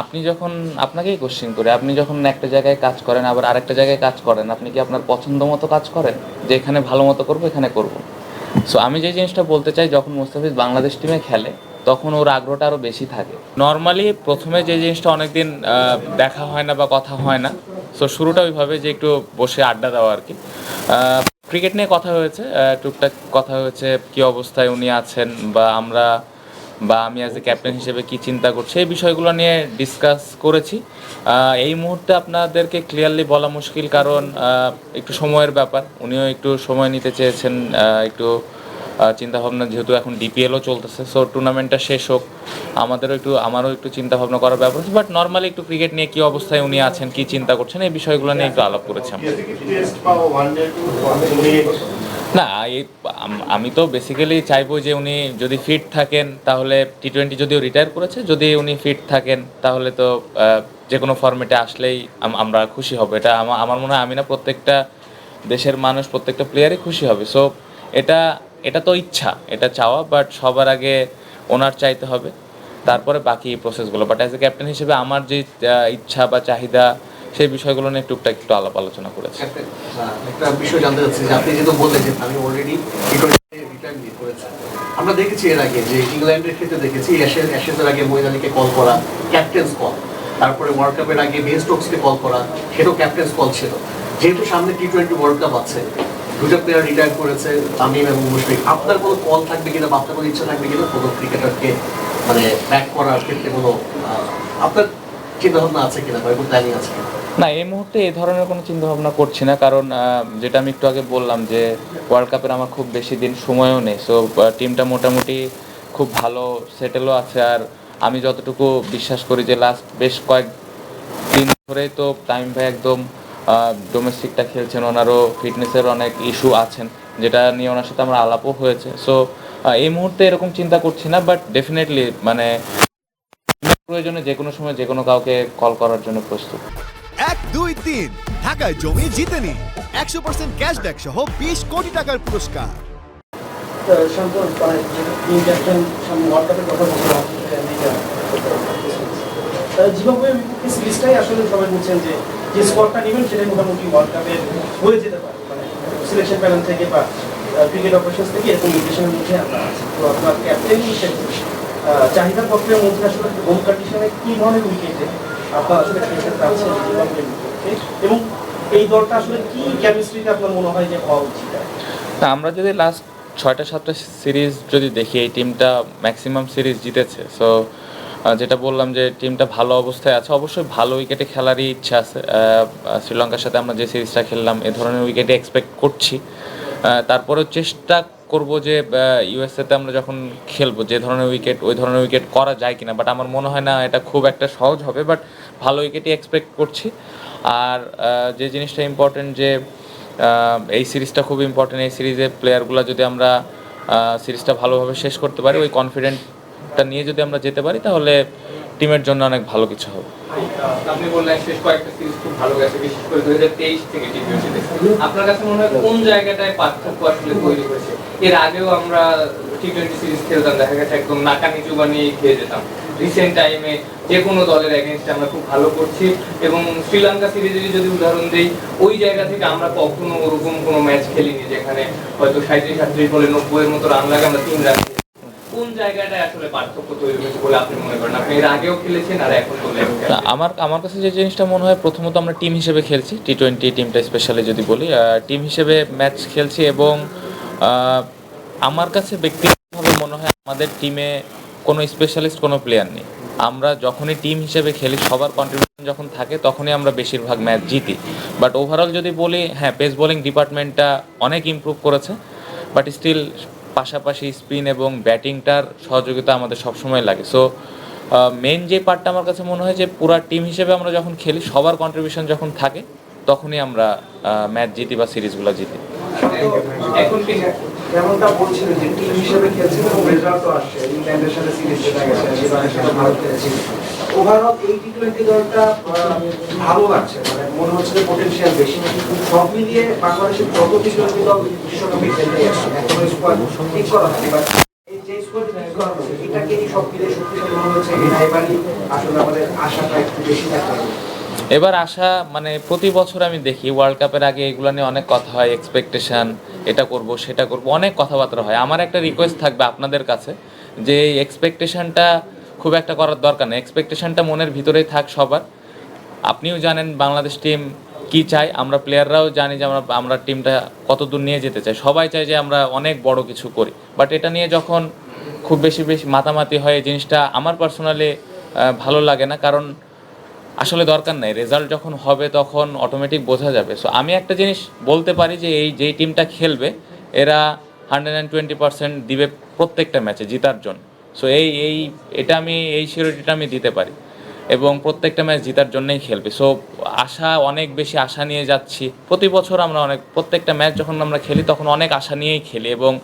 আপনি যখন আপনাকেই কোশ্চেন করে, আপনি যখন একটা জায়গায় কাজ করেন, আবার আরেকটা জায়গায় কাজ করেন, আপনি কি আপনার পছন্দ মতো কাজ করেন? যে এখানে ভালো মতো করব, এখানে করব। সো আমি যে জিনিসটা বলতে চাই, যখন মুস্তাফিজ বাংলাদেশ টিমে খেলে, তখন ওর আগ্রহটা আরও বেশি থাকে। নর্মালি প্রথমে যে জিনিসটা অনেকদিন দেখা হয় না বা কথা হয় না সো শুরুটা ওইভাবে যে একটু বসে আড্ডা দেওয়া আর কি। ক্রিকেট নিয়ে কথা হয়েছে টুকটাক কথা হয়েছে, কি অবস্থায় উনি আছেন বা আমরা বা আমি অ্যাজ এ ক্যাপ্টেন হিসেবে কি চিন্তা করছি, এই বিষয়গুলো নিয়ে ডিসকাস করেছি। এই মুহূর্তে আপনাদেরকে ক্লিয়ারলি বলা মুশকিল কারণ একটু সময়ের ব্যাপার। উনিও একটু সময় নিতে চেয়েছেন একটু চিন্তা ভাবনা যেহেতু এখন ডিপিএলও চলতেছে সো টুর্নামেন্টটা শেষ হোক, আমাদেরও একটু, আমারও একটু চিন্তা ভাবনা করার ব্যাপার আছে বাট নর্মালি একটু ক্রিকেট নিয়ে কি অবস্থায় উনি আছেন, কি চিন্তা করছেন, এই বিষয়গুলো নিয়ে একটু আলাপ করেছি আমরা। না, এই আমি তো বেসিক্যালি চাইব যে উনি যদি ফিট থাকেন, তাহলে টি টোয়েন্টি যদিও রিটায়ার করেছে, যদি উনি ফিট থাকেন, তাহলে তো যে কোনো ফর্মেটে আসলেই আমরা খুশি হব। এটা আমার মনে হয় আমি না প্রত্যেকটা দেশের মানুষ, প্রত্যেকটা প্লেয়ারই খুশি হবে। সো এটা এটা তো ইচ্ছা, এটা চাওয়া বাট সবার আগে ওনার চাইতে হবে। তারপরে বাকি প্রসেসগুলো বাট অ্যাজ এ ক্যাপ্টেন হিসেবে আমার যে ইচ্ছা বা চাহিদা সেই বিষয়গুলো নিয়ে টুকটাক একটু আলাপ আলোচনা করেছি। আমরা দেখেছি এর আগে যে ইংল্যান্ডের ক্ষেত্রে দেখেছি অ্যাশেজের আগে মহিন কল করা ক্যাপ্টেন্স কল তারপরে ওয়ার্ল্ড কাপের আগে বেন স্টোকসকে কল করা, সেটাও ক্যাপ্টেন্স কল ছিল। যেহেতু সামনে টি টোয়েন্টি ওয়ার্ল্ড কাপ আছে দুটো প্লেয়ার রিটায়ার করেছে, তামিম এবং মুশফিক, আপনার কোনো কল থাকবে কিনা বা আপনার কোনো ইচ্ছা থাকবে কিনা কোনো ক্রিকেটারকে মানে ব্যাক করার ক্ষেত্রে কোনো আপনার চিন্তা ভাবনা আছে কিনা বা কোনো প্ল্যানিং আছে কিনা? না, এই মুহূর্তে এই ধরনের কোনো চিন্তা ভাবনা করছি না, কারণ যেটা আমি একটু আগে বললাম যে ওয়ার্ল্ড কাপের আমার খুব বেশি দিন সময়ও নেই সো টিমটা মোটামুটি খুব ভালো সেটেলও আছে, আর আমি যতটুকু বিশ্বাস করি যে লাস্ট বেশ কয়েক দিন ধরেই তো টাইম ভাই একদম ডোমেস্টিকটা খেলছেন, ওনারও ফিটনেসের অনেক ইস্যু আছেন, যেটা নিয়ে ওনার সাথে আমার আলাপও হয়েছে সো এই মুহূর্তে এরকম চিন্তা করছি না বাট ডেফিনেটলি মানে প্রয়োজনে যে কোনো সময় যে কোনো কাউকে কল করার জন্য প্রস্তুত। এক, দুই, তিন। ঢাকায় জমি জিতে নিন একশো পার্সেন্ট ক্যাশব্যাক সহ বিশ কোটি টাকার পুরস্কার। কাপের বিপক্ষে সিরিজটাই আসলে যে যে স্কোরটা নেবেন সেটাই ওয়ার্ল্ড কাপে হয়ে যেতে পারে। মানে থেকে বা ক্রিকেট অপারেশন থেকে এরকম নির্দেশনের তো আপনার ক্যাপ্টেন হিসেবে চাহিদা পত্রের মধ্যে আসলে হোম কন্ডিশনে কি ধরনের উইকেটে এবং এই দলটা আসলে কি কেমিস্ট্রিতে আপনার মনে হয় যে হওয়া উচিত? না, আমরা যদি লাস্ট ছয়টা, সাতটা সিরিজ যদি দেখি, এই টিমটা ম্যাক্সিমাম সিরিজ জিতেছে। সো যেটা বললাম যে টিমটা ভালো অবস্থায় আছে, অবশ্যই ভালো উইকেটে খেলারই ইচ্ছা আছে। শ্রীলঙ্কার সাথে আমরা যে সিরিজটা খেললাম, এ ধরনের উইকেটে এক্সপেক্ট করছি। তারপরেও চেষ্টা করব যে ইউএসএতে আমরা যখন খেলব, যে ধরনের উইকেট ওই ধরনের উইকেট করা যায় কিনা। বাট আমার মনে হয় না, এটা খুব একটা সহজ হবে। বাট ভালো উইকেটই এক্সপেক্ট করছি। আর যে জিনিসটা ইম্পর্টেন্ট যে এই সিরিজটা খুব ইম্পর্টেন্ট এই সিরিজে প্লেয়ারগুলো যদি আমরা সিরিজটা ভালোভাবে শেষ করতে পারি, ওই কনফিডেন্টটা নিয়ে যদি আমরা যেতে পারি, তাহলে টিমের জন্য অনেক ভালো কিছু হবে। আপনি বললেন শেষ কয়েকটা সিরিজ খুব থেকে আপনার কাছে কোন জায়গাটায় পার্থক্য এর আগেও আমরা টি টোয়েন্টি সিরিজ খেলতাম, দেখা গেছে একদম নাকা নিচু বানিয়ে খেয়ে যেতাম। রিসেন্ট টাইমে যে কোনো দলের এগেনস্টে আমরা খুব ভালো করছি এবং শ্রীলঙ্কা সিরিজেরই যদি উদাহরণ দিই, ওই জায়গা থেকে আমরা কখনো ওরকম কোনো ম্যাচ খেলিনি যেখানে হয়তো সাঁত্রিশ সাঁত্রিশ বলে নব্বইয়ের মতো রান লাগে আমরা তিন রান কোন জায়গাটায় বলে আপনি মনে করেন? আপনি আমার আমার কাছে যে জিনিসটা মনে হয় প্রথমত আমরা টিম হিসেবে খেলছি টি টোয়েন্টি টিমটা স্পেশালি যদি বলি। টিম হিসেবে ম্যাচ খেলছি এবং আমার কাছে ব্যক্তিগতভাবে মনে হয় আমাদের টিমে কোনো স্পেশালিস্ট কোনো প্লেয়ার নেই। আমরা যখনই টিম হিসেবে খেলি সবার কন্ট্রিবিউশন যখন থাকে তখনই আমরা বেশিরভাগ ম্যাচ জিতি। বাট ওভারঅল যদি বলি হ্যাঁ পেস বোলিং ডিপার্টমেন্টটা অনেক ইমপ্রুভ করেছে বাট স্টিল পাশাপাশি স্পিন এবং ব্যাটিংটার সহযোগিতা আমাদের সবসময় লাগে। সো মেন যে পার্টটা আমার কাছে মনে হয় যে পুরা টিম হিসেবে আমরা যখন খেলি সবার কন্ট্রিবিউশন যখন থাকে তখনই আমরা ম্যাচ জিতি বা সিরিজগুলো জিতি। এখন কি? যেমনটা বলছিল যে টিম হিসেবে খেলছিল এবং রেজাল্টও আসছে। ইংল্যান্ডের সাথে সিরিজ জেতা গেছে লিবানের সাথে ভারত খেলেছে। ওভারঅল এই টি টোয়েন্টি দলটা ভালো লাগছে। মানে মনে হচ্ছে যে পোটেনশিয়াল বেশি। সব মিলিয়ে বাংলাদেশের যত টি টোয়েন্টি দল বিশ্বকাপে খেলতে গেছে, এখনও স্কোয়াড ঠিক করা হয়নি বাট এটাকে সব মিলিয়ে শক্তিশালী মনে হচ্ছে। এবারই আসলে আমাদের আশাটা একটু বেশি থাকতে হবে এবার আসা মানে প্রতি বছর আমি দেখি ওয়ার্ল্ড কাপের আগে এগুলো নিয়ে অনেক কথা হয় এক্সপেকটেশন এটা করব, সেটা করব, অনেক কথাবার্তা হয়। আমার একটা রিকোয়েস্ট থাকবে আপনাদের কাছে, যে এই এক্সপেকটেশনটা খুব একটা করার দরকার নেই। এক্সপেকটেশনটা মনের ভিতরেই থাক সবার। আপনিও জানেন বাংলাদেশ টিম কি চাই আমরা প্লেয়াররাও জানি যে আমরা আমরা টিমটা কত দূর নিয়ে যেতে চাই। সবাই চাই যে আমরা অনেক বড় কিছু করি। বাট এটা নিয়ে যখন খুব বেশি বেশি মাতামাতি হয়, এই জিনিসটা আমার পার্সোনালি ভালো লাগে না। কারণ আসলে দরকার নাই রেজাল্ট যখন হবে তখন অটোমেটিক বোঝা যাবে। সো আমি একটা জিনিস বলতে পারি যে, এই যেই টিমটা খেলবে, এরা হান্ড্রেড অ্যান্ড টোয়েন্টি পার্সেন্ট দিবে প্রত্যেকটা ম্যাচে জিতার জন্য। সো এই এই, এটা আমি, এই সিওরিটিটা আমি দিতে পারি। এবং প্রত্যেকটা ম্যাচ জিতার জন্যই খেলবে। সো আশা, অনেক বেশি আশা নিয়ে যাচ্ছি। প্রতি বছর আমরা অনেক, প্রত্যেকটা ম্যাচ যখন আমরা খেলি, তখন অনেক আশা নিয়েই খেলি। এবং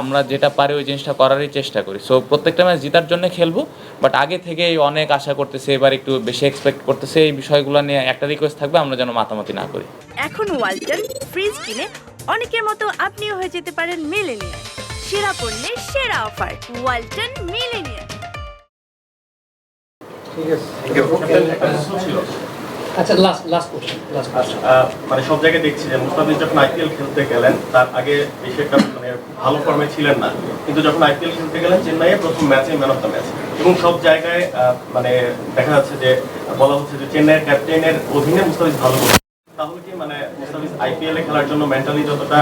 আমরা যেটা পারি ওই জিনিসটা করারই চেষ্টা করি। সো প্রত্যেকটা ম্যাচ জেতার জন্য খেলব বাট আগে থেকেই অনেক আশা করতেছে এবার একটু বেশি এক্সপেক্ট করতেছে এই বিষয়গুলো নিয়ে একটা রিকোয়েস্ট থাকবে আমরা যেন মাতামাতি না করি। এখন ওয়ালটন ফ্রিজ কিনে অনেকের মতো আপনিও হয়ে যেতে পারেন মিলেনিয়ার সেরা পণ্যের সেরা অফার ওয়ালটন মিলেনিয়ার আচ্ছা লাস্ট লাস্ট কোশ্চেন লাস্ট মানে সব জায়গায় দেখছি যে মুস্তাফিজ যখন আইপিএল খেলতে গেলেন, তার আগে বেশি একটা মানে ভালো ফর্মে ছিলেন না। কিন্তু যখন আইপিএল খেলতে গেলেন, চেন্নাইয়ে প্রথম ম্যাচে ম্যান অফ দ্য ম্যাচ এবং সব জায়গায় মানে দেখা যাচ্ছে যে, বলা হচ্ছে যে চেন্নাইয়ের ক্যাপ্টেনের অধীনে মুস্তাফিজ ভালো তাহলে কি মানে মুস্তাফিজ আইপিএল খেলার জন্য মেন্টালি যতটা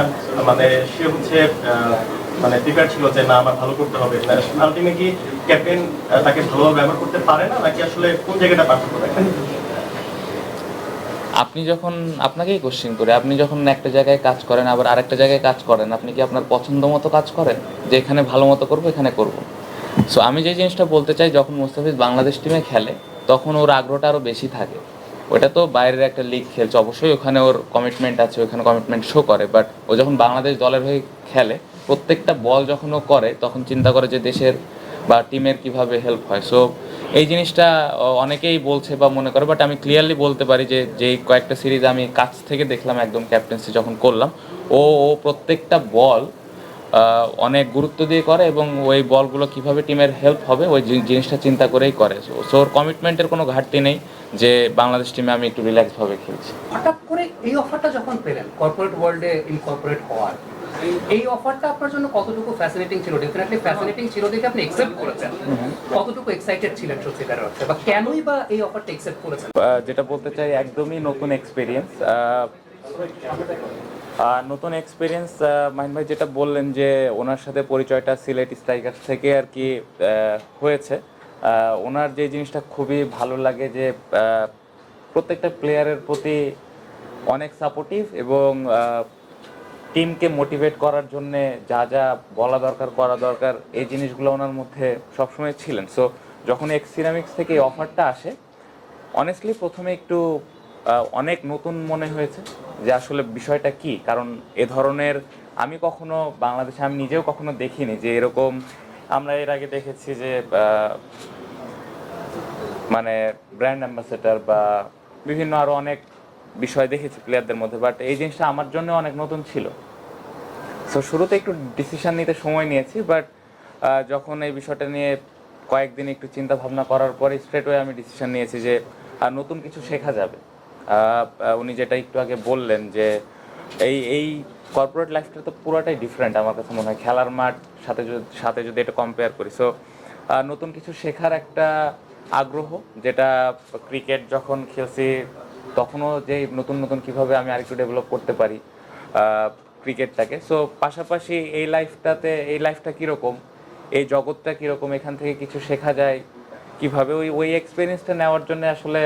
মানে সে হচ্ছে মানে প্রিপেয়ার ছিল যে না, আমার ভালো করতে হবে। আলটিমে কি ক্যাপ্টেন তাকে ভালোভাবে ব্যবহার করতে পারে না? নাকি আসলে কোন জায়গাটা পার্থক্য? দেখেন আপনি যখন আপনাকেই কোশ্চেন করে, আপনি যখন একটা জায়গায় কাজ করেন, আবার আরেকটা জায়গায় কাজ করেন, আপনি কি আপনার পছন্দ মতো কাজ করেন? যে এখানে ভালো মতো করব, এখানে করব। সো আমি যে জিনিসটা বলতে চাই, যখন মুস্তাফিজ বাংলাদেশ টিমে খেলে, তখন ওর আগ্রহটা আরও বেশি থাকে। ওটা তো বাইরের একটা লিগ খেলছে, অবশ্যই ওখানে ওর কমিটমেন্ট আছে, ওখানে কমিটমেন্ট শো করে বাট ও যখন বাংলাদেশ দলের হয়ে খেলে, প্রত্যেকটা বল যখন ও করে, তখন চিন্তা করে যে দেশের বা টিমের কীভাবে হেল্প হয়। সো এই জিনিসটা অনেকেই বলছে বা মনে করে বাট আমি ক্লিয়ারলি বলতে পারি যে যেই কয়েকটা সিরিজ আমি কাছ থেকে দেখলাম একদম ক্যাপ্টেন্সি যখন করলাম, ও ও প্রত্যেকটা বল অনেক গুরুত্ব দিয়ে করে এবং ওই বলগুলো কীভাবে টিমের হেল্প হবে, ওই জিনিসটা চিন্তা করেই করে। সো ওর কমিটমেন্টের কোনো ঘাটতি নেই যে, বাংলাদেশ টিমে আমি একটু রিল্যাক্সভাবে খেলছি। হঠাৎ করে এই অফারটা যখন পেলেন কর্পোরেট ওয়ার্ল্ডে ইনকর্পোরেট হওয়ার এই অফারটা আপনার জন্য কতটুকু ফ্যাসিনেটিং ছিল? ডেফিনেটলি ফ্যাসিনেটিং ছিল দেখে আপনি একসেপ্ট করেছেন। কতটুকু এক্সাইটেড ছিলেন সত্যিকার অর্থে? বা কেনই বা এই অফারটা একসেপ্ট করেছেন? যেটা বলতে চাই, একদমই নতুন এক্সপিরিয়েন্স নতুন এক্সপিরিয়েন্স মাহিন ভাই যেটা বললেন যে ওনার সাথে পরিচয়টা সিলেট স্ট্রাইকার থেকে আর কি হয়েছে। ওনার যে জিনিসটা খুবই ভালো লাগে যে প্রত্যেকটা প্লেয়ারের প্রতি অনেক সাপোর্টিভ এবং টিমকে মোটিভেট করার জন্যে যা যা বলা দরকার, করা দরকার, এই জিনিসগুলো ওনার মধ্যে সবসময় ছিলেন। সো যখন এক্স সিরামিক্স থেকে অফারটা আসে অনেস্টলি প্রথমে একটু অনেক নতুন মনে হয়েছে যে আসলে বিষয়টা কি? কারণ এ ধরনের আমি কখনো বাংলাদেশে আমি নিজেও কখনো দেখিনি যে এরকম আমরা এর আগে দেখেছি যে মানে ব্র্যান্ড অ্যাম্বাসেডার বা বিভিন্ন আরও অনেক বিষয় দেখেছি প্লেয়ারদের মধ্যে বাট এই জিনিসটা আমার জন্য অনেক নতুন ছিল। সো শুরুতে একটু ডিসিশন নিতে সময় নিয়েছি বাট যখন এই বিষয়টা নিয়ে কয়েকদিন একটু চিন্তা ভাবনা করার পরে স্ট্রেট ওয়ে আমি ডিসিশন নিয়েছি যে, আর নতুন কিছু শেখা যাবে। উনি যেটা একটু আগে বললেন যে, এই এই কর্পোরেট লাইফটা তো পুরোটাই ডিফারেন্ট আমার কাছে মনে হয়, খেলার মাঠ, সাথে সাথে যদি এটা কম্পেয়ার করি। সো নতুন কিছু শেখার একটা আগ্রহ, যেটা ক্রিকেট যখন খেলছি তখনও যে নতুন নতুন কীভাবে আমি আরেকটু ডেভেলপ করতে পারি ক্রিকেটটাকে সো পাশাপাশি এই লাইফটাতে এই লাইফটা কীরকম, এই জগৎটা কীরকম, এখান থেকে কিছু শেখা যায়? কীভাবে ওই ওই এক্সপিরিয়েন্সটা নেওয়ার জন্য আসলে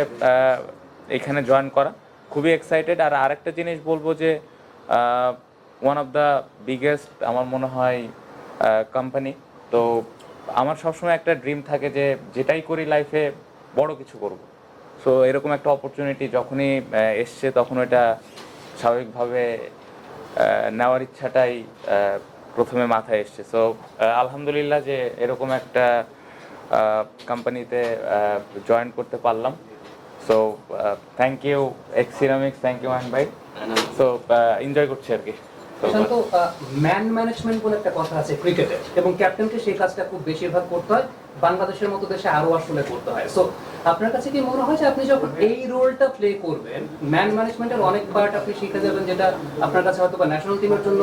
এখানে জয়েন করা? খুবই এক্সাইটেড আর আরেকটা জিনিস বলব যে ওয়ান অফ দ্য বিগেস্ট আমার মনে হয় কোম্পানি তো, আমার সবসময় একটা ড্রিম থাকে যে, যেটাই করি লাইফে বড় কিছু করব। সো এরকম একটা অপরচুনিটি যখনই এসছে তখন ওটা স্বাভাবিকভাবে নেওয়ার ইচ্ছাটাই প্রথমে মাথায় এসছে। সো আলহামদুলিল্লাহ যে এরকম একটা কোম্পানিতে জয়েন করতে পারলাম। So thank you X ceramics thank you man ভাই সো এনজয় করছি আর কি। শান্ত ম্যান ম্যানেজমেন্ট বলে একটা কথা আছে ক্রিকেটে এবং ক্যাপ্টেনকে সেই কাজটা খুব বেশিরভাগ করতে হয়। বাংলাদেশের মতো দেশে আরও আসলে করতে হয়। সো আপনার কাছে কি মনে হয় যে আপনি যখন এই রোলটা প্লে করবেন ম্যান ম্যানেজমেন্টের অনেক পার্ট আপনি শিখে যাবেন যেটা আপনার কাছে হয়তো বা ন্যাশনাল টিমের জন্য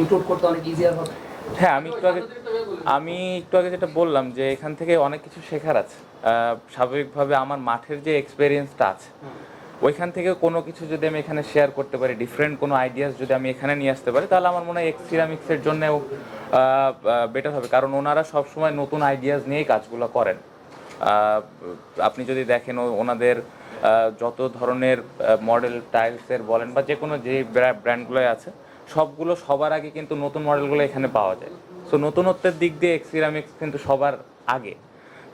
ইনক্লুড করতে অনেক ইজিয়ার হবে? হ্যাঁ আমি একটু আগে আমি একটু আগে যেটা বললাম যে এখান থেকে অনেক কিছু শেখার আছে। স্বাভাবিকভাবে আমার মাঠের যে এক্সপিরিয়েন্সটা আছে ওইখান থেকে কোনো কিছু যদি আমি এখানে শেয়ার করতে পারি ডিফারেন্ট কোনো আইডিয়াস যদি আমি এখানে নিয়ে আসতে পারি, তাহলে আমার মনে হয় এক্স সিরামিক্সের জন্যও বেটার হবে। কারণ ওনারা সবসময় নতুন আইডিয়াস নিয়েই কাজগুলো করেন। আপনি যদি দেখেন ওনাদের যত ধরনের মডেল টাইলসের বলেন বা যে কোনো যে ব্র্যান্ডগুলো আছে, সবগুলো সবার আগে কিন্তু নতুন মডেলগুলো এখানে পাওয়া যায়। সো নতুনত্বের দিক দিয়ে এক্সিরামিক্স কিন্তু সবার আগে।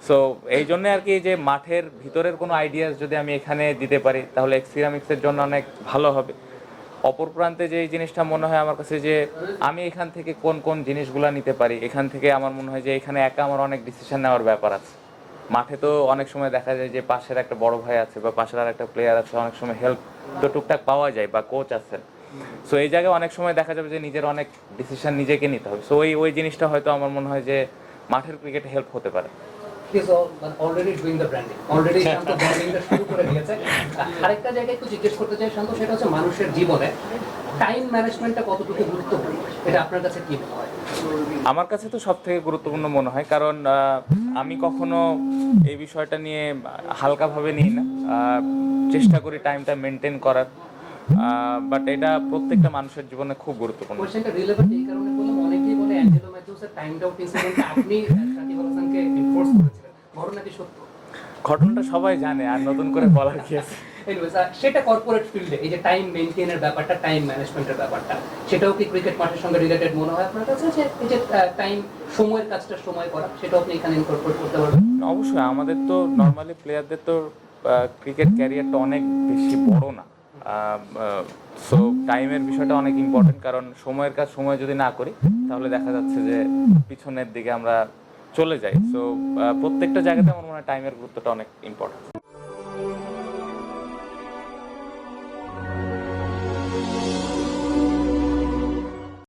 সো এই জন্য আর কি যে মাঠের ভিতরের কোনো আইডিয়াস যদি আমি এখানে দিতে পারি, তাহলে এক্সিরামিক্সের জন্য অনেক ভালো হবে। অপর প্রান্তে যে এই জিনিসটা মনে হয় আমার কাছে যে, আমি এখান থেকে কোন কোন জিনিসগুলো নিতে পারি? এখান থেকে আমার মনে হয় যে এখানে একা আমার অনেক ডিসিশন নেওয়ার ব্যাপার আছে। মাঠে তো অনেক সময় দেখা যায় যে পাশের একটা বড় ভাই আছে বা পাশের আর একটা প্লেয়ার আছে, অনেক সময় হেল্প তো টুকটাক পাওয়া যায় বা কোচ আছেন সো এই জায়গায় অনেক সময় দেখা যাবে যে নিজের অনেক ডিসিশন নিজেকে নিতে হবে। সো ওই ওই জিনিসটা হয়তো আমার মনে হয় যে মাঠের ক্রিকেটে হেল্প হতে পারে। Already doing the branding already Shanto ব্র্যান্ডিংটা শুরু করে দিয়েছে। আরেকটা জায়গায় একটু জিজ্ঞেস করতে চাই শান্ত সেটা হচ্ছে মানুষের জীবনে টাইম ম্যানেজমেন্টটা কতটুকু গুরুত্বপূর্ণ? এটা আপনার কাছে কি মনে হয়? আমার কাছে তো সব থেকে গুরুত্বপূর্ণ মনে হয় কারণ আমি কখনো এই বিষয়টা নিয়ে হালকাভাবে নিই না। চেষ্টা করি টাইমটা মেনটেন করার। বাট এটা প্রত্যেকটা মানুষের জীবনে খুব গুরুত্বপূর্ণ। কোশ্চেনটা রিলেভেন্ট এই কারণে বললাম অনেকেই বলে অ্যাঞ্জেলো ম্যাথিউসের টাইম আউট ইনসিডেন্টটা আপনি সাকিব এনফোর্স করেছিলেন ঘটনা কি সত্য? ঘটনাটা সবাই জানে আর নতুন করে বলার কি আছে? সেটা কর্পোরেট ফিল্ডে এই যে টাইম মেনটেনের ব্যাপারটা টাইম ম্যানেজমেন্টের ব্যাপারটা সেটাও কি ক্রিকেট মাঠের সঙ্গে রিলেটেড মনে হয় আপনার কাছে? যে এই যে টাইম সময়ের কাজটা সময় করা সেটাও আপনি এখানে ইনকর্পোরেট করতে পারবেন? অবশ্যই আমাদের তো নর্মালি প্লেয়ারদের তো ক্রিকেট ক্যারিয়ারটা অনেক বেশি বড় না। সো টাইমের বিষয়টা অনেক ইম্পর্টেন্ট কারণ সময়ের কাজ সময় যদি না করি তাহলে দেখা যাচ্ছে যে পিছনের দিকে আমরা চলে যায়। সো প্রত্যেকটা জায়গাতে আমার মনে হয় টাইমের গুরুত্বটা অনেক ইম্পর্টেন্ট